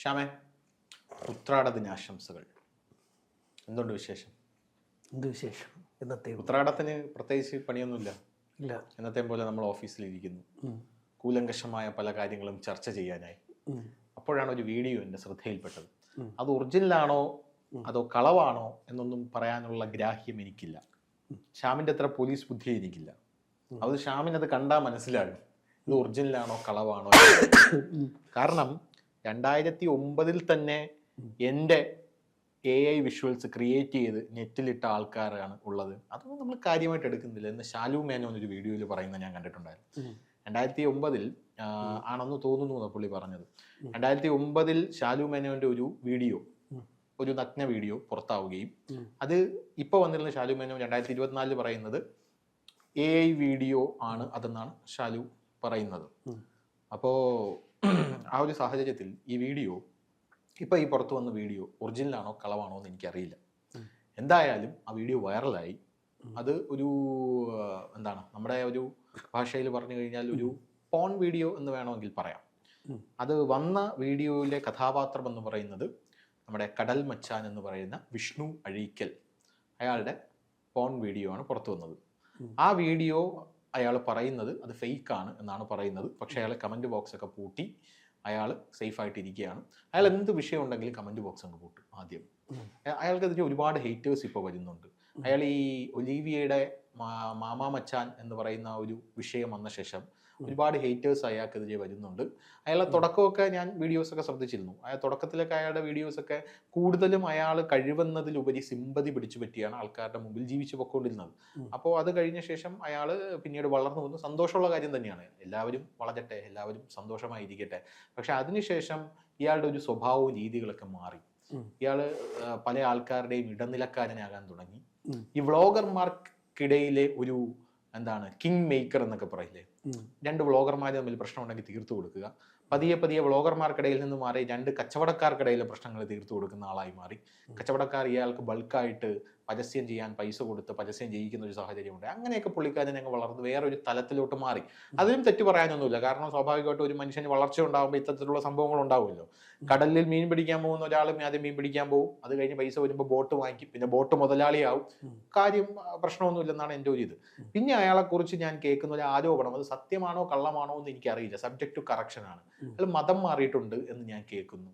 ശ്യാമേ ഉത്രാട ദിനാശംസകൾ. എന്തുണ്ട് വിശേഷം? എന്ത് വിശേഷം? ഇന്നത്തെ ഉത്രാടത്തിന് പ്രത്യേകിച്ച് പണിയൊന്നുമില്ല. ഇല്ല. ഇന്നത്തെ പോലെ നമ്മൾ ഓഫീസിലിരിക്കുന്നു. കൂലങ്കഷമായ പല കാര്യങ്ങളും ചർച്ച ചെയ്യാനായി. അപ്പോഴാണ് ഒരു വീഡിയോ എന്റെ ശ്രദ്ധയിൽപ്പെട്ടത്. അത് ഒറിജിനലാണോ? അതോ കളവാണോ? എന്നൊന്നും പറയാനുള്ള ഗ്രാഹ്യം എനിക്കില്ല. ശ്യാമിന്റെ അത്ര പോലീസ് ബുദ്ധി എനിക്കില്ല. അത് ശ്യാമിന് അത് കണ്ടാൽ മനസ്സിലാകും. ഇത് ഒറിജിനലാണോ കളവാണോ? കാരണം രണ്ടായിരത്തി ഒമ്പതിൽ തന്നെ എന്റെ എ ഐ വിഷ്വൽസ് ക്രിയേറ്റ് ചെയ്ത് നെറ്റിലിട്ട ആൾക്കാരാണ് ഉള്ളത്. അതൊന്നും നമ്മൾ കാര്യമായിട്ട് എടുക്കുന്നില്ല. എന്ന് ശാലു മേനോൻ ഒരു വീഡിയോയിൽ പറയുന്നത് ഞാൻ കണ്ടിട്ടുണ്ടായിരുന്നു. രണ്ടായിരത്തി ഒമ്പതിൽ ആണെന്ന് തോന്നുന്നു പുള്ളി പറഞ്ഞത്. രണ്ടായിരത്തി ഒമ്പതിൽ ഷാലു മേനോന്റെ ഒരു വീഡിയോ ഒരു നഗ്ന വീഡിയോ പുറത്താവുകയും അത് ഇപ്പോൾ വന്നിരുന്ന ഷാലു മേനോൻ രണ്ടായിരത്തി ഇരുപത്തിനാലിൽ പറയുന്നത് എ ഐ വീഡിയോ ആണ് അതെന്നാണ് ഷാലു പറയുന്നത്. അപ്പോ അപ്പോൾ ആ ഒരു സാഹചര്യത്തിൽ ഈ വീഡിയോ ഇപ്പം ഈ പുറത്തു വന്ന വീഡിയോ ഒറിജിനലാണോ കളവാണോ എന്ന് എനിക്കറിയില്ല. എന്തായാലും ആ വീഡിയോ വൈറലായി. അത് ഒരു എന്താണ് നമ്മുടെ ഒരു ഭാഷയിൽ പറഞ്ഞു കഴിഞ്ഞാൽ ഒരു പോൺ വീഡിയോ എന്ന് വേണമെങ്കിൽ പറയാം. അത് വന്ന വീഡിയോയിലെ കഥാപാത്രം എന്ന് പറയുന്നത് നമ്മുടെ കടൽ മച്ചാൻ എന്ന് പറയുന്ന വിഷ്ണു അഴീക്കൽ. അയാളുടെ പോൺ വീഡിയോ ആണ് പുറത്തു വന്നത്. ആ വീഡിയോ അയാൾ പറയുന്നത് അത് ഫേക്ക് ആണ് എന്നാണ് പറയുന്നത്. പക്ഷേ അയാൾ കമന്റ് ബോക്സൊക്കെ പൂട്ടി അയാൾ സേഫ് ആയിട്ടിരിക്കുകയാണ് അയാൾ എന്ത് വിഷയം ഉണ്ടെങ്കിലും കമന്റ് ബോക്സ് അങ്ങ് പൂട്ടും ആദ്യം. അയാൾക്കെതിരെ ഒരുപാട് ഹേറ്റേഴ്സ് ഇപ്പോൾ വരുന്നുണ്ട്. അയാൾ ഈ ഒലീവിയയുടെ മാമാ മച്ചാൻ എന്ന് പറയുന്ന ഒരു വിഷയം വന്ന ശേഷം ഒരുപാട് ഹേറ്റേഴ്സ് അയാൾക്കെതിരെ വരുന്നുണ്ട്. അയാളെ തുടക്കമൊക്കെ ഞാൻ വീഡിയോസൊക്കെ ശ്രദ്ധിച്ചിരുന്നു. അയാൾ തുടക്കത്തിലൊക്കെ അയാളുടെ വീഡിയോസൊക്കെ കൂടുതലും അയാൾ കഴിവുന്നതിലുപരി സിമ്പതി പിടിച്ചു പറ്റിയാണ് ആൾക്കാരുടെ മുമ്പിൽ ജീവിച്ചു പൊക്കൊണ്ടിരുന്നത്. അപ്പോൾ അത് കഴിഞ്ഞ ശേഷം അയാൾ പിന്നീട് വളർന്നു വന്നു. സന്തോഷമുള്ള കാര്യം തന്നെയാണ്. എല്ലാവരും വളരട്ടെ എല്ലാവരും സന്തോഷമായിരിക്കട്ടെ. പക്ഷെ അതിനുശേഷം ഇയാളുടെ ഒരു സ്വഭാവവും രീതികളൊക്കെ മാറി. ഇയാൾ ഇയാൾ പല ആൾക്കാരുടെയും ഇടനിലക്കാരനാകാൻ തുടങ്ങി. ഈ വ്ളോഗർമാർക്കിടയിലെ ഒരു എന്താണ് കിങ് മേക്കർ എന്നൊക്കെ പറയില്ലേ? രണ്ട് വ്ളോഗർമാർ തമ്മിൽ പ്രശ്നമുണ്ടെങ്കിൽ തീർത്തു കൊടുക്കുക. പതിയെ പതിയെ വ്ളോഗർമാർക്കിടയിൽ നിന്ന് മാറി രണ്ട് കച്ചവടക്കാർക്കിടയിലെ പ്രശ്നങ്ങൾ തീർത്തു കൊടുക്കുന്ന ആളായി മാറി. കച്ചവടക്കാർ ഇയാൾക്ക് ബൾക്കായിട്ട് പരസ്യം ചെയ്യാൻ പൈസ കൊടുത്ത് പരസ്യം ചെയ്യിക്കുന്ന ഒരു സാഹചര്യമുണ്ട്. അങ്ങനെയൊക്കെ പുള്ളിക്കാരൻ ഞങ്ങൾ വളർന്ന് വേറൊരു തലത്തിലോട്ട് മാറി. അതിലും തെറ്റ് പറയാനൊന്നുമില്ല. കാരണം സ്വാഭാവികമായിട്ടും ഒരു മനുഷ്യന് വളർച്ച ഉണ്ടാകുമ്പോൾ ഇത്തരത്തിലുള്ള സംഭവങ്ങൾ ഉണ്ടാവുമല്ലോ. കടലിൽ മീൻ പിടിക്കാൻ പോകുന്ന ഒരാൾ ആദ്യം മീൻ പിടിക്കാൻ പോകും. അത് കഴിഞ്ഞ് പൈസ വരുമ്പോൾ ബോട്ട് വാങ്ങിക്കും. പിന്നെ ബോട്ട് മുതലാളിയാവും. കാര്യം പ്രശ്നമൊന്നുമില്ലെന്നാണ് എന്റെ ഒരു ഇത് പിന്നെ അയാളെക്കുറിച്ച് ഞാൻ കേൾക്കുന്ന ഒരു ആരോപണം അത് സത്യമാണോ കള്ളമാണോ എന്ന് എനിക്കറിയില്ല. സബ്ജക്ട് ടു കറക്ഷനാണ്. അയാൾ മതം മാറിയിട്ടുണ്ട് എന്ന് ഞാൻ കേൾക്കുന്നു.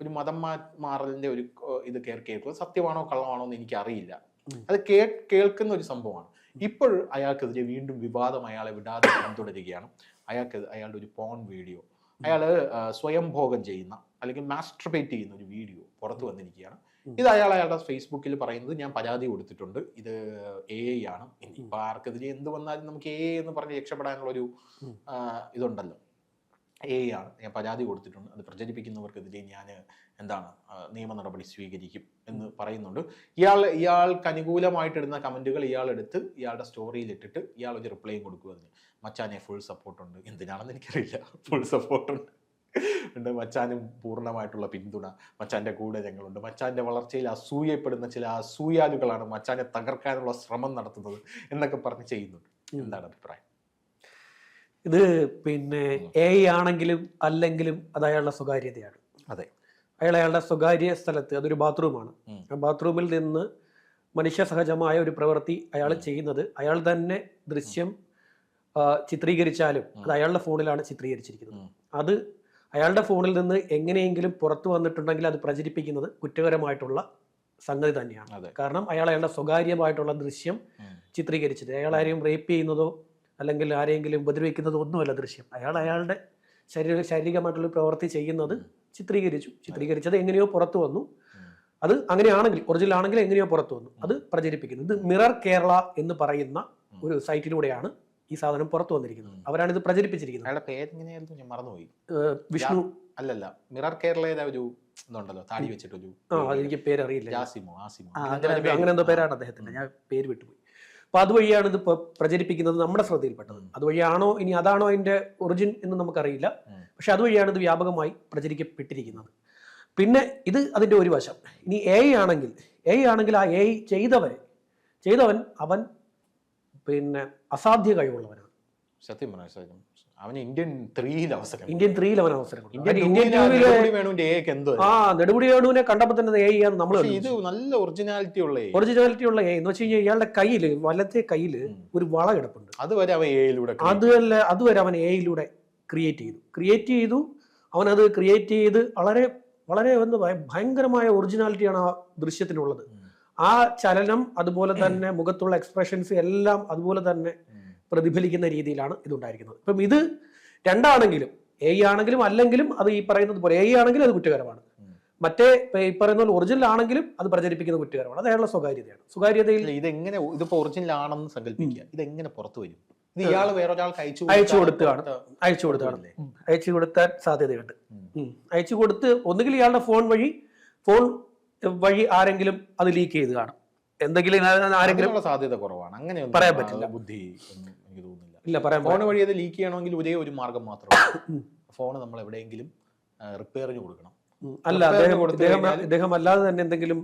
ഒരു മതം മാറലിന്റെ ഒരു ഇത് കേൾ കേൾക്കുക സത്യമാണോ കള്ളമാണോ എന്ന് എനിക്കറിയില്ല. അറിയില്ല അത് കേ കേൾക്കുന്ന ഒരു സംഭവമാണ്. ഇപ്പോൾ അയാൾക്കെതിരെ വീണ്ടും വിവാദം അയാളെ വിടാതെ പിന്തുടരുകയാണ്. അയാൾക്ക് അയാളുടെ ഒരു പോൺ വീഡിയോ അയാൾ സ്വയം ഭോഗം ചെയ്യുന്ന അല്ലെങ്കിൽ മാസ്റ്റർബേറ്റ് ചെയ്യുന്ന ഒരു വീഡിയോ പുറത്തു വന്നിരിക്കുകയാണ്. ഇത് അയാൾ അയാളുടെ ഫേസ്ബുക്കിൽ പറയുന്നത് ഞാൻ പരാതി കൊടുത്തിട്ടുണ്ട്. ഇത് എ ഐ ആണ് ഇപ്പം ആർക്കെതിരെ എന്ത് വന്നാലും നമുക്ക് എ എന്ന് പറഞ്ഞ് രക്ഷപ്പെടാനുള്ള ഒരു ഇതുണ്ടല്ലോ. എ ആണ്. ഞാൻ പരാതി കൊടുത്തിട്ടുണ്ട്. അത് പ്രചരിപ്പിക്കുന്നവർക്കെതിരെ ഞാൻ എന്താണ് നിയമ നടപടി സ്വീകരിക്കും എന്ന് പറയുന്നുണ്ട്. ഇയാൾ ഇയാൾക്ക് അനുകൂലമായിട്ടിടുന്ന കമന്റുകൾ ഇയാൾ എടുത്ത് ഇയാളുടെ സ്റ്റോറിയിൽ ഇട്ടിട്ട് ഇയാൾ ഒരു റിപ്ലൈയും കൊടുക്കും അതിന്. മച്ചാനെ ഫുൾ സപ്പോർട്ടുണ്ട്. എന്തിനാണെന്ന് എനിക്കറിയില്ല. ഫുൾ സപ്പോർട്ടുണ്ട്. ഉണ്ട്. മച്ചാനും പൂർണമായിട്ടുള്ള പിന്തുണ. മച്ചാന്റെ കൂടെ ഞങ്ങളുണ്ട്. മച്ചാന്റെ വളർച്ചയിൽ അസൂയപ്പെടുന്ന ചില അസൂയാലുകളാണ് മച്ചാനെ തകർക്കാനുള്ള ശ്രമം നടത്തുന്നത് എന്നൊക്കെ പറഞ്ഞ് ചെയ്യുന്നുണ്ട്. എന്താണ് അഭിപ്രായം? ഇത് പിന്നെ എ ആണെങ്കിലും അല്ലെങ്കിലും അത് അയാളുടെ സ്വകാര്യതയാണ്. അതെ. അയാൾ അയാളുടെ സ്വകാര്യ സ്ഥലത്ത് അതൊരു ബാത്റൂമാണ്. ആ ബാത്റൂമിൽ നിന്ന് മനുഷ്യ സഹജമായ ഒരു പ്രവൃത്തി അയാൾ ചെയ്യുന്നത് അയാൾ തന്നെ ദൃശ്യം ചിത്രീകരിച്ചാലും അത് അയാളുടെ ഫോണിലാണ് ചിത്രീകരിച്ചിരിക്കുന്നത്. അത് അയാളുടെ ഫോണിൽ നിന്ന് എങ്ങനെയെങ്കിലും പുറത്തു വന്നിട്ടുണ്ടെങ്കിൽ അത് പ്രചരിപ്പിക്കുന്നത് കുറ്റകരമായിട്ടുള്ള സംഗതി തന്നെയാണ്. കാരണം അയാൾ അയാളുടെ സ്വകാര്യമായിട്ടുള്ള ദൃശ്യം. ചിത്രീകരിച്ചത്. അയാൾ ആരെയും റേപ്പ് ചെയ്യുന്നതോ അല്ലെങ്കിൽ ആരെയെങ്കിലും ഉപദ്രവിക്കുന്നതോ ഒന്നുമല്ല ദൃശ്യം. അയാൾ അയാളുടെ ശരീര ശാരീരികമായിട്ടുള്ള പ്രവൃത്തി ചെയ്യുന്നത് ചിത്രീകരിച്ചു. ചിത്രീകരിച്ചത് എങ്ങനെയോ പുറത്തു വന്നു. അത് അങ്ങനെയാണെങ്കിൽ ഒറിജിനൽ ആണെങ്കിൽ എങ്ങനെയോ പുറത്തു വന്നു. അത് പ്രചരിപ്പിക്കുന്നു. ഇത് മിറർ കേരള എന്ന് പറയുന്ന ഒരു സൈറ്റിലൂടെയാണ് ഈ സാധനം പുറത്തു വന്നിരിക്കുന്നത്. അവരാണ് ഇത് പ്രചരിപ്പിച്ചിരിക്കുന്നത്. അയാളുടെ പേരെങ്ങനെയായിരുന്നു ഞാൻ മറന്നുപോയി. വിഷ്ണു. അല്ലല്ല. മിറർ കേരള ഒരു ഇതുണ്ടല്ലോ? താടി വെച്ചിട്ടൊരു ആ അതെനിക്ക് പേരറിയില്ല. ആസിമോ. അങ്ങനെ എന്തോ പേരാണ് അദ്ദേഹത്തിന്റെ. ഞാൻ പേര് വിട്ടുപോയി. അപ്പൊ അതുവഴിയാണ് ഇത് പ്രചരിപ്പിക്കുന്നത് നമ്മുടെ ശ്രദ്ധയിൽപ്പെട്ടത്. അതുവഴിയാണോ ഇനി അതാണോ അതിന്റെ ഒറിജിൻ എന്ന് നമുക്കറിയില്ല. പക്ഷെ അതുവഴിയാണ് ഇത് വ്യാപകമായി പ്രചരിക്കപ്പെട്ടിരിക്കുന്നത്. പിന്നെ ഇത് അതിന്റെ ഒരു വശം. ഇനി എ ആണെങ്കിൽ എ ആണെങ്കിൽ ആ എ ചെയ്തവൻ ചെയ്തവൻ അവൻ പിന്നെ അസാധ്യ കഴിവുള്ളവനാണ്. സത്യം പറഞ്ഞ സത്യം. അവന് ഇന്ത്യൻ ത്രീയിൽ അവസരം ഇന്ത്യൻ ത്രീയിൽ അവൻ അവസരം കൊടുത്തു. ഇന്ത്യൻ ഇന്ത്യൻ ടൂവിൽ വേണുവിന്റെ എക്ക് എന്തോ ആ നെടുമുടി വേണുവിനെ കണ്ടപ്പോൾ തന്നെ എ ആണ് നമ്മൾ പക്ഷേ ഇത് നല്ല ഒറിജിനാലിറ്റി ഉള്ള A. ഒറിജിനാലിറ്റി ഉള്ള എ എന്ന് വെച്ച് കഴിഞ്ഞാൽ ഇയാളുടെ കയ്യിൽ വലത്തെ കയ്യിൽ ഒരു വള കിടപ്പുണ്ട്. അതുവരെ അവൻ എയിലൂടെ അതല്ല അതുവരെ അവൻ എയിലൂടെ ക്രിയേറ്റ് ചെയ്തു. ക്രിയേറ്റ് ചെയ്തു. അവനത് ക്രിയേറ്റ് ചെയ്ത് വളരെ വളരെ ഒന്ന് ഭയ- ഭയങ്കരമായ ഒറിജിനാലിറ്റിയാണ് ആ ദൃശ്യത്തിനുള്ളത് ആ ചലനം അതുപോലെ തന്നെ മുഖത്തുള്ള എക്സ്പ്രഷൻസ് എല്ലാം അതുപോലെ തന്നെ പ്രതിഫലിക്കുന്ന രീതിയിലാണ് ഇതുണ്ടായിരിക്കുന്നത്. ഇപ്പം ഇത് രണ്ടാണെങ്കിലും എ ആണെങ്കിലും അല്ലെങ്കിലും അത് ഈ പറയുന്നത് പോലെ എ ആണെങ്കിലും അത് കുറ്റകരമാണ്. മറ്റേ ഈ പറയുന്ന പോലെ ഒറിജിനൽ ആണെങ്കിലും അത് പ്രചരിപ്പിക്കുന്ന കുറ്റകരമാണ്. അത് അയാളുടെ സ്വകാര്യതയാണ്. സ്വകാര്യതയിൽ ഇത് ഇതെങ്ങനെ ഇതിപ്പോ ഒറിജിനൽ ആണെന്ന് സങ്കല്പിക്കുക. ഇതെങ്ങനെ പുറത്തു വരും? ഇത് ഇയാൾ വേറൊരാൾക്ക് അയച്ചു അയച്ചു കൊടുത്താണ്. അയച്ചു കൊടുത്താണ്. അയച്ചു കൊടുത്താൻ സാധ്യതയുണ്ട്. അയച്ചു കൊടുത്ത് ഒന്നുകിൽ ഇയാളുടെ ഫോൺ വഴി ഫോൺ വഴി ആരെങ്കിലും അത് ലീക്ക് ചെയ്ത് കാണും. എന്തെങ്കിലും ആരെങ്കിലും സാധ്യത കുറവാണ് അങ്ങനെ പറയാൻ പറ്റില്ല. ബുദ്ധി എനിക്ക് തോന്നുന്നില്ല ഇല്ല പറയാൻ ഫോൺ വഴി അത് ലീക്ക് ചെയ്യണമെങ്കിൽ ഒരേ ഒരു മാർഗം മാത്രമാണ്. ഫോൺ നമ്മൾ എവിടെയെങ്കിലും റിപ്പയറിന് കൊടുക്കണം അല്ല അദ്ദേഹം അല്ലാതെ തന്നെ എന്തെങ്കിലും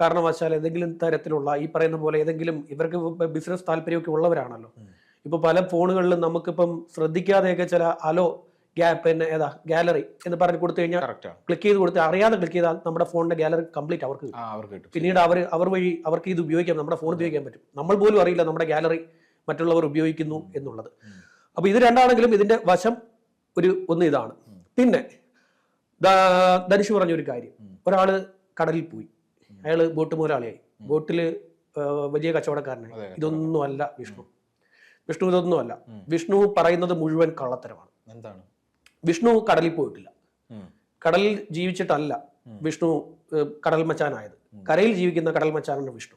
കാരണവശാൽ എന്തെങ്കിലും തരത്തിലുള്ള ഈ പറയുന്ന പോലെ ഏതെങ്കിലും ഇവർക്ക് ബിസിനസ് താല്പര്യമൊക്കെ ഉള്ളവരാണല്ലോ. ഇപ്പൊ പല ഫോണുകളിലും നമുക്കിപ്പം ശ്രദ്ധിക്കാതെയൊക്കെ ചില അലോ പിന്നെ ഏതാ? ഗാലറി എന്ന് പറഞ്ഞ് കൊടുത്തു കഴിഞ്ഞാൽ ക്ലിക്ക് ചെയ്ത് കൊടുത്ത് അറിയാതെ ക്ലിക്ക് ചെയ്താൽ നമ്മുടെ ഫോണിന്റെ ഗാലറി കംപ്ലീറ്റ് അവർക്ക് കിട്ടും. പിന്നീട് അവർ അവർ വഴി അവർക്ക് ഇത് ഉപയോഗിക്കാം നമ്മുടെ ഫോൺ ഉപയോഗിക്കാൻ പറ്റും. നമ്മൾ പോലും അറിയില്ല നമ്മുടെ ഗാലറി മറ്റുള്ളവർ ഉപയോഗിക്കുന്നു എന്നുള്ളത്. അപ്പോൾ അപ്പൊ ഇത് രണ്ടാണെങ്കിലും ഇതിന്റെ വശം ഒരു ഒന്ന് ഇതാണ്. പിന്നെ ധനുഷ് പറഞ്ഞ ഒരു കാര്യം. ഒരാൾ ഒരാൾ കടലിൽ പോയി. അയാൾ അയാൾ ബോട്ട് മുതലാളിയായി. ബോട്ടിൽ ബോട്ടിൽ വലിയ കച്ചവടക്കാരനായി. ഇതൊന്നും അല്ല വിഷ്ണു. വിഷ്ണു ഇതൊന്നും അല്ല വിഷ്ണു പറയുന്നത് മുഴുവൻ കള്ളത്തരമാണ്. എന്താണ്? വിഷ്ണു കടലിൽ പോയിട്ടില്ല. കടലിൽ ജീവിച്ചിട്ടല്ല വിഷ്ണു കടൽ മച്ചാനായത്. കരയിൽ ജീവിക്കുന്ന കടൽ മച്ചാനാണ് വിഷ്ണു.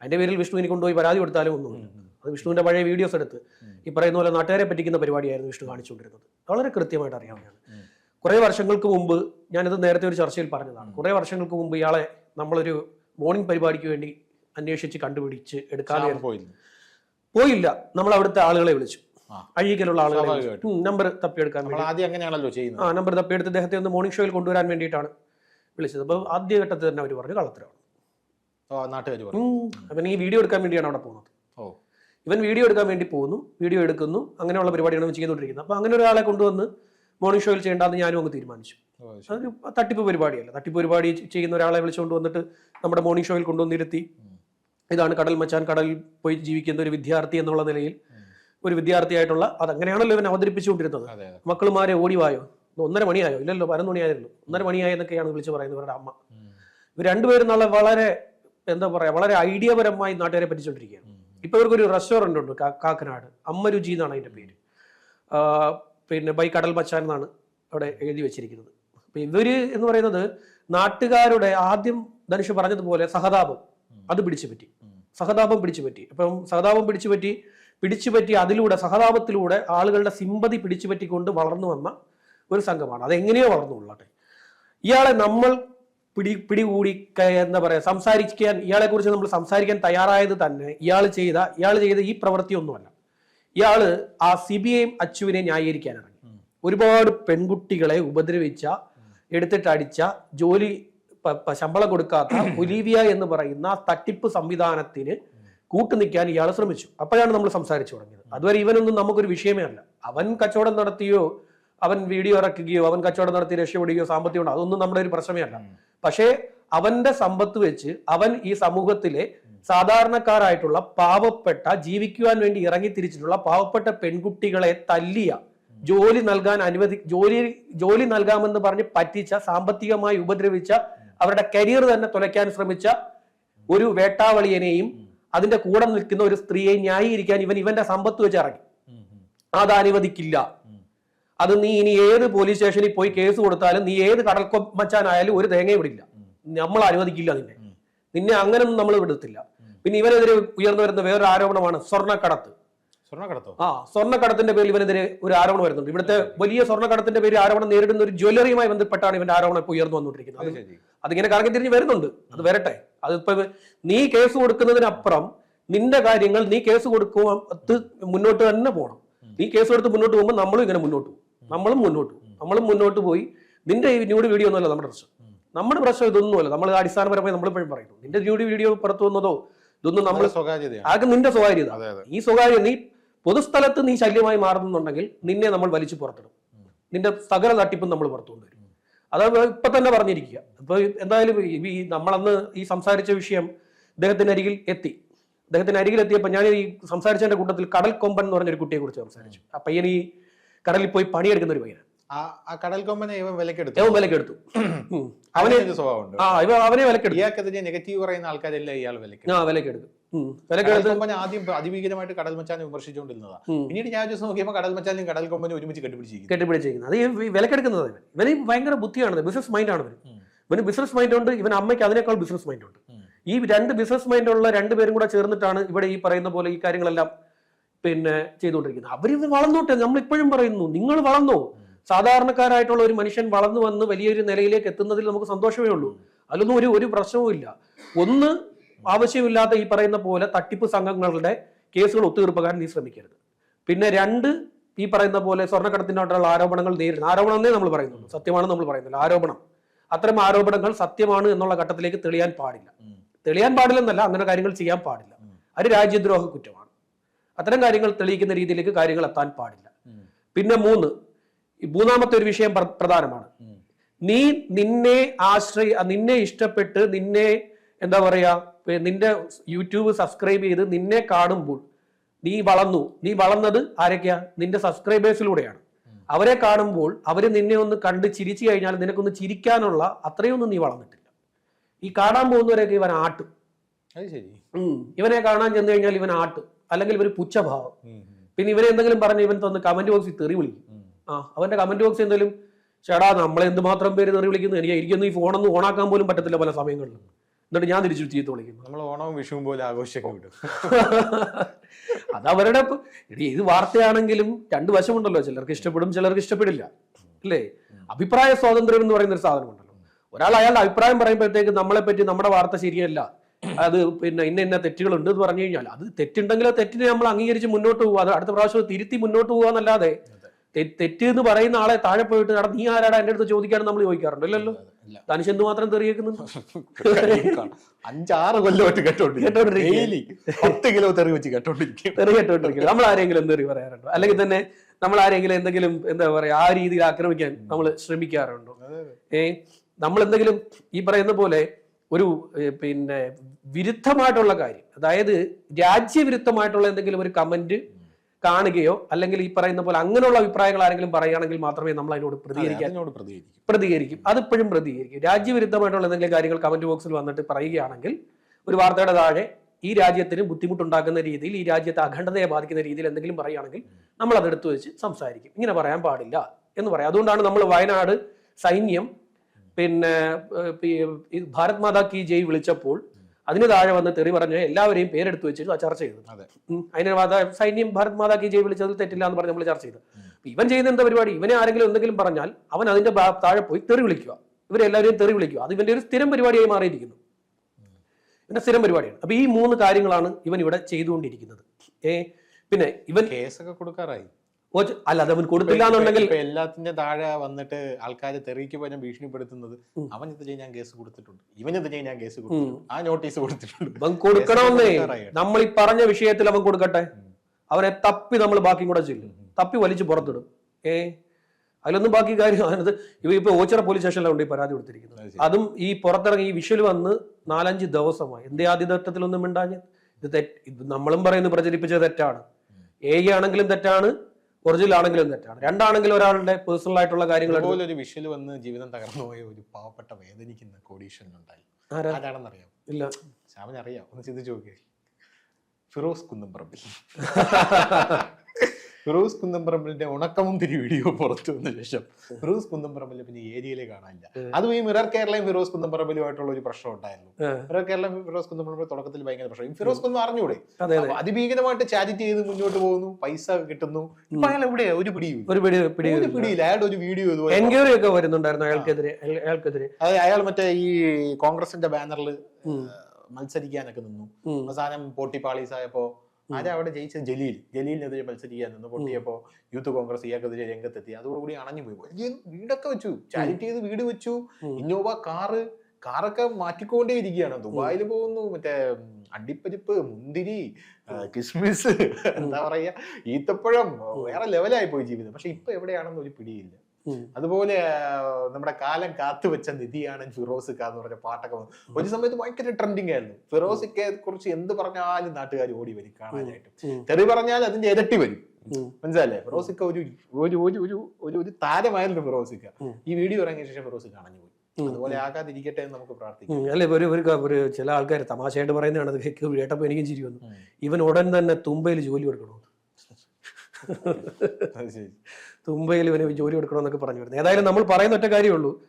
അതിന്റെ പേരിൽ വിഷ്ണുവിനെ കൊണ്ടുപോയി പരാതി കൊടുത്താലും ഒന്നുമില്ല. അത് വിഷ്ണുവിന്റെ പഴയ വീഡിയോസ് എടുത്ത് ഈ പറയുന്ന പോലെ നാട്ടുകാരെ പറ്റിക്കുന്ന പരിപാടിയായിരുന്നു വിഷ്ണു കാണിച്ചുകൊണ്ടിരുന്നത്. വളരെ കൃത്യമായിട്ട് അറിയാവുന്നതാണ്. കുറേ വർഷങ്ങൾക്ക് മുമ്പ് ഞാനിത് നേരത്തെ ഒരു ചർച്ചയിൽ പറഞ്ഞതാണ്. കുറെ വർഷങ്ങൾക്ക് മുമ്പ് ഇയാളെ നമ്മളൊരു മോർണിംഗ് പരിപാടിക്ക് വേണ്ടി അന്വേഷിച്ച് കണ്ടുപിടിച്ച് എടുക്കാതെ പോയില്ല. നമ്മൾ അവിടുത്തെ ആളുകളെ വിളിച്ചു. അഴീക്കലുള്ള ആളുകളെ. നമ്പർ തപ്പിയെടുക്കാൻ ആദ്യം അങ്ങനെയാണല്ലോ ചെയ്യുന്നത്. ആ നമ്പർ തപ്പിയെടുത്ത് അദ്ദേഹത്തെ ഒന്ന് മോർണിംഗ് ഷോയിൽ കൊണ്ടുവരാൻ വേണ്ടിയിട്ടാണ് വിളിച്ചത്. അപ്പോൾ ആദ്യഘട്ടത്തിൽ തന്നെ അവർ പറഞ്ഞു കള്ളത്തരമാണ്. നാട്ടുകാർ. അവൻ ഈ വീഡിയോ എടുക്കാൻ വേണ്ടിയാണ് അവിടെ പോകുന്നത്. ഓ. ഇവൻ വീഡിയോ എടുക്കാൻ വേണ്ടി പോകുന്നു വീഡിയോ എടുക്കുന്നു അങ്ങനെയുള്ള പരിപാടിയാണ് ഇവൻ ചെയ്തുകൊണ്ടിരിക്കുന്നത്. അപ്പോൾ അങ്ങനെ ഒരാളെ കൊണ്ടുവന്ന് മോർണിംഗ് ഷോയിൽ ചെയ്യേണ്ടെന്ന് ഞാനും അങ്ങ് തീരുമാനിച്ചു. അതൊരു തട്ടിപ്പ് പരിപാടിയല്ല. തട്ടിപ്പ് പരിപാടി ചെയ്യുന്ന ഒരാളെ വിളിച്ചുകൊണ്ട് വന്നിട്ട് നമ്മുടെ മോർണിംഗ് ഷോയിൽ കൊണ്ടുവന്നിരുത്തി. ഇതാണ് കടൽ മച്ചാൻ കടലിൽ പോയി ജീവിക്കുന്ന ഒരു വിദ്യാർത്ഥി എന്നുള്ള നിലയിൽ. ഒരു വിദ്യാർത്ഥിയായിട്ടുള്ള അതങ്ങനെയാണല്ലോ ഇവൻ അവതരിപ്പിച്ചുകൊണ്ടിരുന്നത്. മക്കളുമാരെ ഓടിവായോ ഒന്നര മണിയായോ? ഇല്ലല്ലോ പതിനൊന്ന് മണിയായിരുന്നു ഒന്നര മണിയായി എന്നൊക്കെയാണ് വിളിച്ചു പറയുന്നത് ഇവരുടെ അമ്മ. ഇവർ രണ്ടുപേരും നല്ല വളരെ എന്താ പറയാ വളരെ ഐഡിയപരമായി നാട്ടുകാരെ പറ്റിച്ചുകൊണ്ടിരിക്കുകയാണ് ഇപ്പൊ ഇവർക്കൊരു റെസ്റ്റോറന്റ് ഉണ്ട് കാക്കനാട്. അമ്മ രുചി എന്നാണ് അതിന്റെ പേര്. പിന്നെ ബൈ കടൽ മച്ചാൻ എന്നാണ് അവിടെ എഴുതി വെച്ചിരിക്കുന്നത്. അപ്പൊ ഇവർ എന്ന് പറയുന്നത് നാട്ടുകാരുടെ ആദ്യം ധനുഷ് പറഞ്ഞതുപോലെ സഹതാപം. അത് പിടിച്ചു പറ്റി. സഹതാപം പിടിച്ചു പറ്റി അപ്പം സഹതാപം പിടിച്ചു പറ്റി പിടിച്ചു പറ്റി അതിലൂടെ സഹതാപത്തിലൂടെ ആളുകളുടെ സിമ്പതി പിടിച്ചുപറ്റിക്കൊണ്ട് വളർന്നു വന്ന ഒരു സംഘമാണ്. അതെങ്ങനെയോ വളർന്നു കൊള്ളട്ടെ. ഇയാളെ നമ്മൾ പിടി പിടികൂടി എന്താ പറയുക സംസാരിക്കാൻ ഇയാളെ കുറിച്ച് നമ്മൾ സംസാരിക്കാൻ തയ്യാറായത് തന്നെ ഇയാൾ ചെയ്ത ഇയാൾ ചെയ്ത ഈ പ്രവൃത്തി ഒന്നുമല്ല. ഇയാൾ ആ സിബിയെയും അച്ചുവിനെ ന്യായീകരിക്കാൻ ഇറങ്ങി. ഒരുപാട് പെൺകുട്ടികളെ ഉപദ്രവിച്ച എടുത്തിട്ടടിച്ച ജോലി ശമ്പളം കൊടുക്കാത്ത ഒലീവിയ എന്ന് പറയുന്ന തട്ടിപ്പ് സംവിധാനത്തിന് കൂട്ടുനിൽക്കാൻ ഇയാൾ ശ്രമിച്ചു. അപ്പോഴാണ് നമ്മൾ സംസാരിച്ചു തുടങ്ങിയത്. അതുവരെ ഇവനൊന്നും നമുക്കൊരു വിഷയമേ അല്ല. അവൻ കച്ചവടം നടത്തിയോ അവൻ വീഡിയോ ഇറക്കുകയോ അവൻ കച്ചവടം നടത്തി രക്ഷപ്പെടുകയോ സാമ്പത്തികം ഉണ്ടോ? അതൊന്നും നമ്മുടെ ഒരു പ്രശ്നമേ അല്ല. പക്ഷേ അവന്റെ സമ്പത്ത് വെച്ച് അവൻ ഈ സമൂഹത്തിലെ സാധാരണക്കാരായിട്ടുള്ള പാവപ്പെട്ട ജീവിക്കുവാൻ വേണ്ടി ഇറങ്ങി തിരിച്ചിട്ടുള്ള പാവപ്പെട്ട പെൺകുട്ടികളെ തല്ലിയ ജോലി നൽകാൻ അനുവദി ജോലി ജോലി നൽകാമെന്ന് പറഞ്ഞ് പറ്റിച്ച സാമ്പത്തികമായി ഉപദ്രവിച്ച അവരുടെ കരിയർ തന്നെ തുലയ്ക്കാൻ ശ്രമിച്ച ഒരു വേട്ടാവളിയനെയും അതിന്റെ കൂടെ നിൽക്കുന്ന ഒരു സ്ത്രീയെ ന്യായീകരിക്കാൻ ഇവൻ ഇവന്റെ സമ്പത്ത് വെച്ച് ഇറങ്ങി. അത് അനുവദിക്കില്ല. അത് നീ ഇനി ഏത് പോലീസ് സ്റ്റേഷനിൽ പോയി കേസ് കൊടുത്താലും നീ ഏത് കടൽക്കൊമ്മച്ചാനായാലും മച്ചാനായാലും ഒരു തേങ്ങയും വിടില്ല നമ്മൾ അനുവദിക്കില്ല നിന്നെ. നിന്നെ അങ്ങനൊന്നും നമ്മൾ വിടത്തില്ല. പിന്നെ ഇവനെതിരെ ഉയർന്നു വരുന്ന വേറൊരു ആരോപണമാണ് സ്വർണക്കടത്തോ. ആ സ്വർണക്കടത്തിന്റെ പേരിൽ ഇവനെതിരെ ഒരു ആരോപണം വരുന്നുണ്ട്. ഇവിടുത്തെ വലിയ സ്വർണക്കടത്തിന്റെ പേരിൽ ആരോപണം നേരിടുന്ന ഒരു ജ്വല്ലറിയുമായി ബന്ധപ്പെട്ടാണ് ഇവന്റെ ആരോപണം ഇപ്പോൾ ഉയർന്നു വന്നുകൊണ്ടിരിക്കുന്നത്. അതിങ്ങനെ കറങ്ങി തിരിഞ്ഞ് വരുന്നുണ്ട്. അത് വരട്ടെ. അതിപ്പോ നീ കേസ് കൊടുക്കുന്നതിനപ്പുറം നിന്റെ കാര്യങ്ങൾ നീ കേസ് കൊടുക്കുക മുന്നോട്ട് തന്നെ പോകണം നീ കേസ് കൊടുത്ത് മുന്നോട്ട് പോകുമ്പോൾ നമ്മളും ഇങ്ങനെ മുന്നോട്ട് പോകും. നമ്മളും മുന്നോട്ട് പോകും. നമ്മളും മുന്നോട്ട് പോയി. നിന്റെ ഈ ന്യൂഡ് വീഡിയോ ഒന്നുമല്ല നമ്മുടെ പ്രശ്നം. നമ്മുടെ പ്രശ്നം ഇതൊന്നുമല്ല. നമ്മൾ അടിസ്ഥാനപരമായി നമ്മളിപ്പോഴും പറയുന്നു. നിന്റെ ന്യൂഡ് വീഡിയോ പുറത്തു വന്നതോ ഇതൊന്നും നമ്മൾ സ്വകാര്യത ആകെ നിന്റെ സ്വകാര്യത. ഈ സ്വകാര്യം നീ പൊതുസ്ഥലത്ത് നീ ശല്യമായി മാറുന്നുണ്ടെങ്കിൽ നിന്നെ നമ്മൾ വലിച്ചു പുറത്തിടും. നിന്റെ സകല തട്ടിപ്പും നമ്മൾ പുറത്തു കൊണ്ടുവരും അത് ഇപ്പൊ തന്നെ പറഞ്ഞിരിക്കുക. ഇപ്പൊ എന്തായാലും ഈ- നമ്മളന്ന് ഈ സംസാരിച്ച വിഷയം ഇദ്ദേഹത്തിന് അരികിൽ എത്തി. അദ്ദേഹത്തിന് അരികിൽ എത്തിയപ്പോൾ ഞാൻ ഈ സംസാരിച്ചതിന്റെ കൂട്ടത്തിൽ കടൽ കൊമ്പൻ എന്ന് പറഞ്ഞൊരു കുട്ടിയെ കുറിച്ച് സംസാരിച്ചു. ആ പയ്യൻ ഈ കടലിൽ പോയി പണിയെടുക്കുന്ന ഒരു പയ്യനാണ്. ആ കടൽ കൊമ്പനെ ഇവൻ വിലക്കെടുത്തു. വിലക്കെടുത്തു. അവനെ സ്വഭാവമുണ്ട്? ആ ഇവ അവനെ വിലക്കെടുത്തു. ഇയാൾക്കെതിരെ നെഗറ്റീവ് പറയുന്ന ആൾക്കാരെല്ലാം ഇയാൾ ആ വിലക്കെടുക്കും കടൽ ആദ്യം അതിഭീകരമായിട്ട് കടൽ മച്ചാനെ വിമർശിച്ചുകൊണ്ടിരുന്നതാ. പിന്നീട് ഞാൻ ദിവസം നോക്കിയപ്പോൾ കടൽ മച്ചാനും കടൽ കൊമ്പനും ഒരുമിച്ച് കെട്ടിപ്പിടിച്ചിരിക്കും കെട്ടിപ്പിടിച്ചിരിക്കുന്നത് അത് ഈ വിലക്കെടുക്കുന്നത് ഇവന് ഭയങ്കര ബുദ്ധിയാണ് ബിസിനസ് മൈൻഡ് ആണ്. ഇവന്. ബിസിനസ് മൈൻഡ് ഉണ്ട്. ഇവൻ അമ്മയ്ക്ക് അതിനേക്കാൾ ബിസിനസ് മൈൻഡ് ഉണ്ട്. ഈ രണ്ട് ബിസിനസ് മൈൻഡ് ഉള്ള രണ്ടുപേരും കൂടെ ചേർന്നിട്ടാണ് ഇവിടെ ഈ പറയുന്ന പോലെ ഈ കാര്യങ്ങളെല്ലാം പിന്നെ ചെയ്തുകൊണ്ടിരിക്കുന്നത്. അവർ വളർന്നോട്ടെ. നമ്മൾ ഇപ്പോഴും പറയുന്നു നിങ്ങൾ വളർന്നോ. സാധാരണക്കാരായിട്ടുള്ള ഒരു മനുഷ്യൻ വളർന്നു വന്ന് വലിയൊരു നിലയിലേക്ക് എത്തുന്നതിൽ നമുക്ക് സന്തോഷമേ ഉള്ളൂ. അതിലൊന്നും ഒരു ഒരു പ്രശ്നവും ഇല്ല ഒന്ന് ആവശ്യമില്ലാത്ത ഈ പറയുന്ന പോലെ തട്ടിപ്പ് സംഘങ്ങളുടെ കേസുകൾ ഒത്തുതീർപ്പുകാരൻ നീ ശ്രമിക്കരുത്. പിന്നെ രണ്ട് ഈ പറയുന്ന പോലെ സ്വർണക്കടത്തിനായിട്ടുള്ള ആരോപണങ്ങൾ നേരിടുന്നു ആരോപണം എന്നേ നമ്മൾ പറയുന്നുള്ളൂ. സത്യമാണ് നമ്മൾ പറയുന്നില്ല. ആരോപണം. അത്തരം ആരോപണങ്ങൾ സത്യമാണ് എന്നുള്ള ഘട്ടത്തിലേക്ക് തെളിയാൻ പാടില്ല. തെളിയാൻ പാടില്ലെന്നല്ല അങ്ങനെ കാര്യങ്ങൾ ചെയ്യാൻ പാടില്ല. അത് രാജ്യദ്രോഹ കുറ്റമാണ്. അത്തരം കാര്യങ്ങൾ തെളിയിക്കുന്ന രീതിയിലേക്ക് കാര്യങ്ങൾ എത്താൻ പാടില്ല. പിന്നെ മൂന്ന് മൂന്നാമത്തെ ഒരു വിഷയം പ്രധാനമാണ്. നീ നിന്നെ ആശ്രയി നിന്നെ ഇഷ്ടപ്പെട്ട് നിന്നെ എന്താ പറയാ നിന്റെ യൂട്യൂബ് സബ്സ്ക്രൈബ് ചെയ്ത് നിന്നെ കാണുമ്പോൾ നീ വളർന്നു. നീ വളർന്നത് ആരൊക്കെയാ? നിന്റെ സബ്സ്ക്രൈബേഴ്സിലൂടെയാണ്. അവരെ കാണുമ്പോൾ അവർ നിന്നെ ഒന്ന് കണ്ട് ചിരിച്ചു കഴിഞ്ഞാൽ നിനക്കൊന്ന് ചിരിക്കാനുള്ള അത്രയൊന്നും നീ വളർന്നിട്ടില്ല. ഈ കാണാൻ പോകുന്നവരൊക്കെ ഇവൻ ആട്ടും. ഇവനെ കാണാൻ ചെന്ന് കഴിഞ്ഞാൽ ഇവൻ ആട്ടും. അല്ലെങ്കിൽ ഇവർ പുച്ഛഭാവം. പിന്നെ ഇവരെ എന്തെങ്കിലും പറഞ്ഞ് ഇവൻ തന്ന് കമന്റ് ബോക്സിൽ തെറി വിളിക്കും. ആ അവന്റെ കമന്റ് ബോക്സ് എന്തെങ്കിലും ചേടാ നമ്മളെ എന്തുമാത്രം പേര് തെറി വിളിക്കുന്നു? എനിക്ക് എനിക്കൊന്നും ഈ ഫോണൊന്നും ഓണാക്കാൻ പോലും പറ്റത്തില്ല പല സമയങ്ങളിലും. എന്നിട്ട് ഞാൻ തിരിച്ചു ചീത്ത വിളിക്കുന്നു. നമ്മൾ ഓണവും വിഷുവും പോലെ ആഘോഷിച്ചൊക്കെ വിടും. അത് അവരുടെ ഇത് വാർത്തയാണെങ്കിലും രണ്ട് വശമുണ്ടല്ലോ. ചിലർക്ക് ഇഷ്ടപ്പെടും ചിലർക്ക് ഇഷ്ടപ്പെടില്ല. അല്ലേ? അഭിപ്രായ സ്വാതന്ത്ര്യം എന്ന് പറയുന്ന ഒരു സാധനമുണ്ടല്ലോ ഒരാൾ അയാളുടെ അഭിപ്രായം പറയുമ്പോഴത്തേക്ക് നമ്മളെ പറ്റി നമ്മുടെ വാർത്ത ശരിയല്ല. അത് പിന്നെ ഇന്ന ഇന്ന തെറ്റുകളുണ്ട് എന്ന് പറഞ്ഞു കഴിഞ്ഞാൽ അത് തെറ്റുണ്ടെങ്കിൽ തെറ്റിനെ നമ്മൾ അംഗീകരിച്ച് മുന്നോട്ട് പോകുക അത് അടുത്ത പ്രാവശ്യം തിരുത്തി മുന്നോട്ട് പോകുക എന്നല്ലാതെ തെറ്റ് എന്ന് പറയുന്ന ആളെ താഴെ പോയിട്ട് നടന്ന് നീ ആരാടാ? എന്റെ അടുത്ത് ചോദിക്കാനും നമ്മൾ ചോദിക്കാറുണ്ട് ഇല്ലല്ലോ. തനിച്ച് എന്തുമാത്രം തെറിയേക്കുന്നു അഞ്ചാറ് കൊല്ലമായിട്ട് കേട്ടോണ്ടിരിക്കും. കേട്ടോണ്ടിരിക്കും. പത്ത് കിലോ തെറി വെച്ച് കേട്ടോണ്ടിരിക്കും. തെറി കേട്ടോണ്ടിരിക്കുന്നത് നമ്മൾ ആരെങ്കിലും തെറി പറയാറുണ്ടോ? അല്ലെങ്കിൽ തന്നെ നമ്മൾ ആരെങ്കിലും എന്തെങ്കിലും എന്താ പറയാ ആ രീതിയിൽ ആക്രമിക്കാൻ നമ്മൾ ശ്രമിക്കാറുണ്ടോ? ഏ നമ്മൾ എന്തെങ്കിലും ഈ പറയുന്ന പോലെ ഒരു പിന്നെ വിരുദ്ധമായിട്ടുള്ള കാര്യം അതായത് രാജ്യവിരുദ്ധമായിട്ടുള്ള എന്തെങ്കിലും ഒരു കമന്റ് കാണുകയോ അല്ലെങ്കിൽ ഈ പറയുന്ന പോലെ അങ്ങനെയുള്ള അഭിപ്രായങ്ങൾ ആരെങ്കിലും പറയുകയാണെങ്കിൽ മാത്രമേ നമ്മൾ അതിനോട് പ്രതികരിക്കാൻ പ്രതികരിക്കും. അതിപ്പോഴും പ്രതികരിക്കും. രാജ്യവിരുദ്ധമായിട്ടുള്ള എന്തെങ്കിലും കാര്യങ്ങൾ കമന്റ് ബോക്സിൽ വന്നിട്ട് പറയുകയാണെങ്കിൽ ഒരു വാർത്തയുടെ താഴെ ഈ രാജ്യത്തിന് ബുദ്ധിമുട്ടുണ്ടാക്കുന്ന രീതിയിൽ ഈ രാജ്യത്തെ അഖണ്ഡതയെ ബാധിക്കുന്ന രീതിയിൽ എന്തെങ്കിലും പറയുകയാണെങ്കിൽ നമ്മൾ അതെടുത്തു വെച്ച് സംസാരിക്കും. ഇങ്ങനെ പറയാൻ പാടില്ല എന്ന് പറയാം. അതുകൊണ്ടാണ് നമ്മൾ വയനാട് സൈന്യം പിന്നെ ഭാരത് മാതാ കി ജയ് വിളിച്ചപ്പോൾ അതിന് താഴെ വന്ന് തെറി പറഞ്ഞ് എല്ലാവരെയും പേരെടുത്ത് വെച്ചിട്ട് ചർച്ച ചെയ്തു. അതിന് മാതാ സൈന്യം ഭാരത് മാതാ കി ജയ് വിളിച്ചതിൽ തെറ്റില്ല എന്ന് പറഞ്ഞ് നമ്മൾ ചർച്ച ചെയ്തു. ഇവൻ ചെയ്യുന്ന എന്താ പരിപാടി? ഇവനെ ആരെങ്കിലും എന്തെങ്കിലും പറഞ്ഞാൽ അവൻ അതിന്റെ താഴെ പോയി തെറി വിളിക്കുക. ഇവരെല്ലാവരെയും തെറി വിളിക്കുക. അത് ഇവന്റെ ഒരു സ്ഥിരം പരിപാടിയായി മാറിയിരിക്കുന്നു. ഇവന്റെ സ്ഥിരം പരിപാടിയാണ്. അപ്പൊ ഈ മൂന്ന് കാര്യങ്ങളാണ് ഇവൻ ഇവിടെ ചെയ്തുകൊണ്ടിരിക്കുന്നത്. ഏ പിന്നെ ഇവൻ കേസൊക്കെ കൊടുക്കാറായി. ഓ, അല്ല അത് അവൻ കൊടുത്തില്ല എന്നുണ്ടെങ്കിൽ എല്ലാത്തിന്റെ താഴെ വന്നിട്ട് ആൾക്കാരെ തെറിക്ക് ഞാൻ ഭീഷണിപ്പെടുത്തുന്നത് അവൻ ഇത് ചെയ്യാൻ ഞാൻ കേസ് കൊടുത്തിട്ടുണ്ട്. ഇവൻ ഇത് ചെയ്യാൻ ഞാൻ കേസ് കൊടുത്തിട്ടുണ്ട്. ആ നോട്ടീസ് കൊടുത്തിട്ടുണ്ട്. അവൻ കൊടുക്കണമെന്നേ. നമ്മൾ ഈ പറഞ്ഞ വിഷയത്തിൽ അവൻ കൊടുക്കട്ടെ. അവരെ അവനെ തപ്പി നമ്മൾ ബാക്കി കൂടെ ചെയ്യും. തപ്പി വലിച്ചു പുറത്തിടും. ഏ? അതിലൊന്നും ബാക്കി കാര്യം അതിനകത്ത് ഇവ ഇപ്പൊ ഓച്ചിറ പോലീസ് സ്റ്റേഷനിലാണ് ഈ പരാതി കൊടുത്തിരിക്കുന്നത്. അത് ഈ പുറത്തിറങ്ങി ഈ വിഷയിൽ വന്ന് നാലഞ്ച് ദിവസമായി. എന്തേ ആദ്യഘട്ടത്തിലൊന്നും മിണ്ടാഞ്ഞ്? ഇത് തെറ്റ്. ഇത് നമ്മളും പറയുന്നത് പ്രചരിപ്പിച്ചത് തെറ്റാണ്. എ ആണെങ്കിലും തെറ്റാണ്. ഒറിജിനൽ ആണെങ്കിലും തെറ്റാണ്. രണ്ടാണെങ്കിലും ഒരാളുടെ പേഴ്സണൽ ആയിട്ടുള്ള കാര്യങ്ങൾ ഒരു വിഷ്വൽ വന്ന് ജീവിതം തകർന്നു പോയ ഒരു പാവപ്പെട്ട വേദനിക്കുന്ന ഉണ്ടായി ആരാണെന്നറിയാം ഇല്ല. ശ്യാമിന് അറിയാം ഒന്ന് ചിന്തിച്ചു നോക്കിയേ. ഫിറോസ് കുന്നംപറമ്പിൽ. ഫിറോസ് കുന്നംപറമ്പിലിന്റെ ഉണക്കമും തിരി വീഡിയോ പുറത്തു വന്ന ശേഷം ഫിറോസ് കുന്നംപറമ്പിൽ പിന്നെ ഏരിയയിലെ കാണാനില്ല. അതും ഈ മിറർ കേരളയും ഫിറോസ് കുന്നംപറമ്പിലുമായിട്ടുള്ള ഒരു പ്രശ്നം ഉണ്ടായിരുന്നു. മിറർ കേരളം ഫിറോസ് കുന്നംപറമ്പിൽ തുടക്കത്തിൽ ഭയങ്കര പ്രശ്നം. ഫിറോസ് കുന്നം അറിഞ്ഞൂടെ? അതെ അതെ. അതിഭീകരമായിട്ട് ചാരിറ്റി ചെയ്ത് മുന്നോട്ട് പോകുന്നു പൈസ കിട്ടുന്നു. ഇപ്പൊ അയാൾ എവിടെയാ? ഒരു പിടിയും ഒരു പിടി ഒരു പിടിയില്ല അയാളുടെ ഒരു വീഡിയോ എൻക്വയറി ഒക്കെ വരുന്നുണ്ടായിരുന്നു അയാൾക്കെതിരെ അയാൾ- അയാൾക്കെതിരെ. അയാൾ മറ്റേ ഈ കോൺഗ്രസിന്റെ ബാനറിൽ. മത്സരിക്കാനൊക്കെ നിന്നു. അവസാനം പൊട്ടി പാളീസായപ്പോ ആരാ അവിടെ ജയിച്ചത് ജലീൽ. ജലീലിനെതിരെ മത്സരിക്കാൻ നിന്ന്. പൊട്ടിയപ്പോ യൂത്ത് കോൺഗ്രസ് ഇയാൾക്കെതിരെ രംഗത്തെത്തി. അതോടുകൂടി അണഞ്ഞു പോയി. വീടൊക്കെ വെച്ചു. ചാരിറ്റി ചെയ്ത് വീട് വെച്ചു. ഇന്നോവ കാറ് കാറൊക്കെ മാറ്റിക്കൊണ്ടേ ഇരിക്കുകയാണ് ദുബായിൽ പോകുന്നു. മറ്റേ അടിപ്പരിപ്പ് അണ്ടിപ്പരിപ്പ് മുന്തിരി കിസ്മിസ് എന്താ പറയാ ഈത്തപ്പഴം വേറെ ലെവലായി പോയി ജീവിതം. പക്ഷെ ഇപ്പൊ എവിടെയാണെന്ന് ഒരു പിടിയില്ല. അതുപോലെ നമ്മുടെ കാലം കാത്തുവെച്ച നിധിയാണ് ഫിറോസിക്ക എന്ന് പറഞ്ഞ പാട്ടൊക്കെ വന്നു ഒരു സമയത്ത് ഭയങ്കര ട്രെൻഡിങ് ആയിരുന്നു. ഫിറോസിക്കയെ കുറിച്ച് എന്ത് പറഞ്ഞാലും നാട്ടുകാർ ഓടി വരും കാണാനായിട്ട്. തെറി പറഞ്ഞാൽ അതിന്റെ ഇരട്ടി വരും. മനസ്സിലല്ലേ ഫിറോസിക്ക ഒരു ഒരു ഒരു ഒരു ഒരു ഒരു താരമായിരുന്നു ഫിറോസിക്ക. ഈ വീഡിയോ ഇറങ്ങിയ ശേഷം ഫിറോസിക്ക അണഞ്ഞു പോയി. അതുപോലെ ആകാതിരിക്കട്ടെ എന്ന് നമുക്ക് പ്രാർത്ഥിക്കാം. അല്ല? ഒരു ഒരു ചില ആൾക്കാർ തമാശയായിട്ട് പറയുന്നതാണ് അത് കേട്ടപ്പോൾ എനിക്കും ചിരി വന്നു. ഇവൻ ഉടൻ തന്നെ തുമ്പയിൽ ജോലി കൊടുക്കണോ? തുമ്പയിൽ ഇവന് ജോലി കൊടുക്കണമെന്നൊക്കെ പറഞ്ഞു വരുന്നത്. ഏതായാലും നമ്മൾ പറയുന്ന ഒറ്റ കാര്യമുള്ളൂ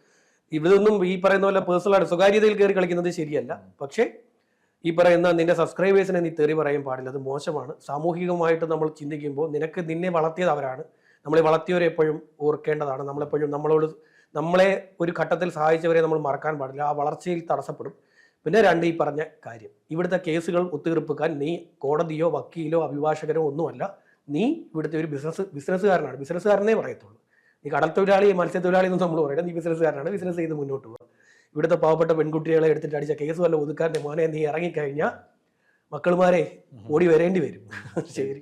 ഇതൊന്നും ഈ പറയുന്ന പോലെ പേഴ്സണലായിട്ട് സ്വകാര്യതയിൽ കയറി കളിക്കുന്നത് ശരിയല്ല. പക്ഷേ ഈ പറയുന്ന നിന്റെ സബ്സ്ക്രൈബേഴ്സിനെ നീ തെറി പറയാൻ പാടില്ല. അത് മോശമാണ്. സാമൂഹികമായിട്ട് നമ്മൾ ചിന്തിക്കുമ്പോൾ നിനക്ക് നിന്നെ വളർത്തിയത് അവരാണ്. നമ്മളെ വളർത്തിയവരെ എപ്പോഴും ഓർക്കേണ്ടതാണ്. നമ്മളെപ്പോഴും നമ്മളോട് നമ്മളെ ഒരു ഘട്ടത്തിൽ സഹായിച്ചവരെ നമ്മൾ മറക്കാൻ പാടില്ല. ആ വളർച്ചയിൽ തടസ്സപ്പെടും. പിന്നെ രണ്ട് ഈ പറഞ്ഞ കാര്യം. ഇവിടുത്തെ കേസുകൾ ഒത്തുതീർപ്പിക്കാൻ നീ കോടതിയോ വക്കീലോ അഭിഭാഷകരോ ഒന്നുമല്ല. നീ ഇവിടുത്തെ ഒരു ബിസിനസ് ബിസിനസ്സുകാരനാണ് ബിസിനസ്സുകാരനേ പറയത്തുള്ളൂ. നീ കടൽ തൊഴിലാളി മത്സ്യത്തൊഴിലാളി എന്ന് നമ്മൾ പറയണം നീ ബിസിനസ്സുകാരനാണ് ബിസിനസ് ചെയ്ത് മുന്നോട്ട് പോകുക ഇവിടുത്തെ പാവപ്പെട്ട പെൺകുട്ടികളെ എടുത്തിട്ട് അടിച്ച കേസ് വല്ല ഒതുക്കാരന്റെ മോനെ നീ ഇറങ്ങിക്കഴിഞ്ഞാൽ മക്കളുമാരെ ഓടി വരേണ്ടി വരും. ശരി.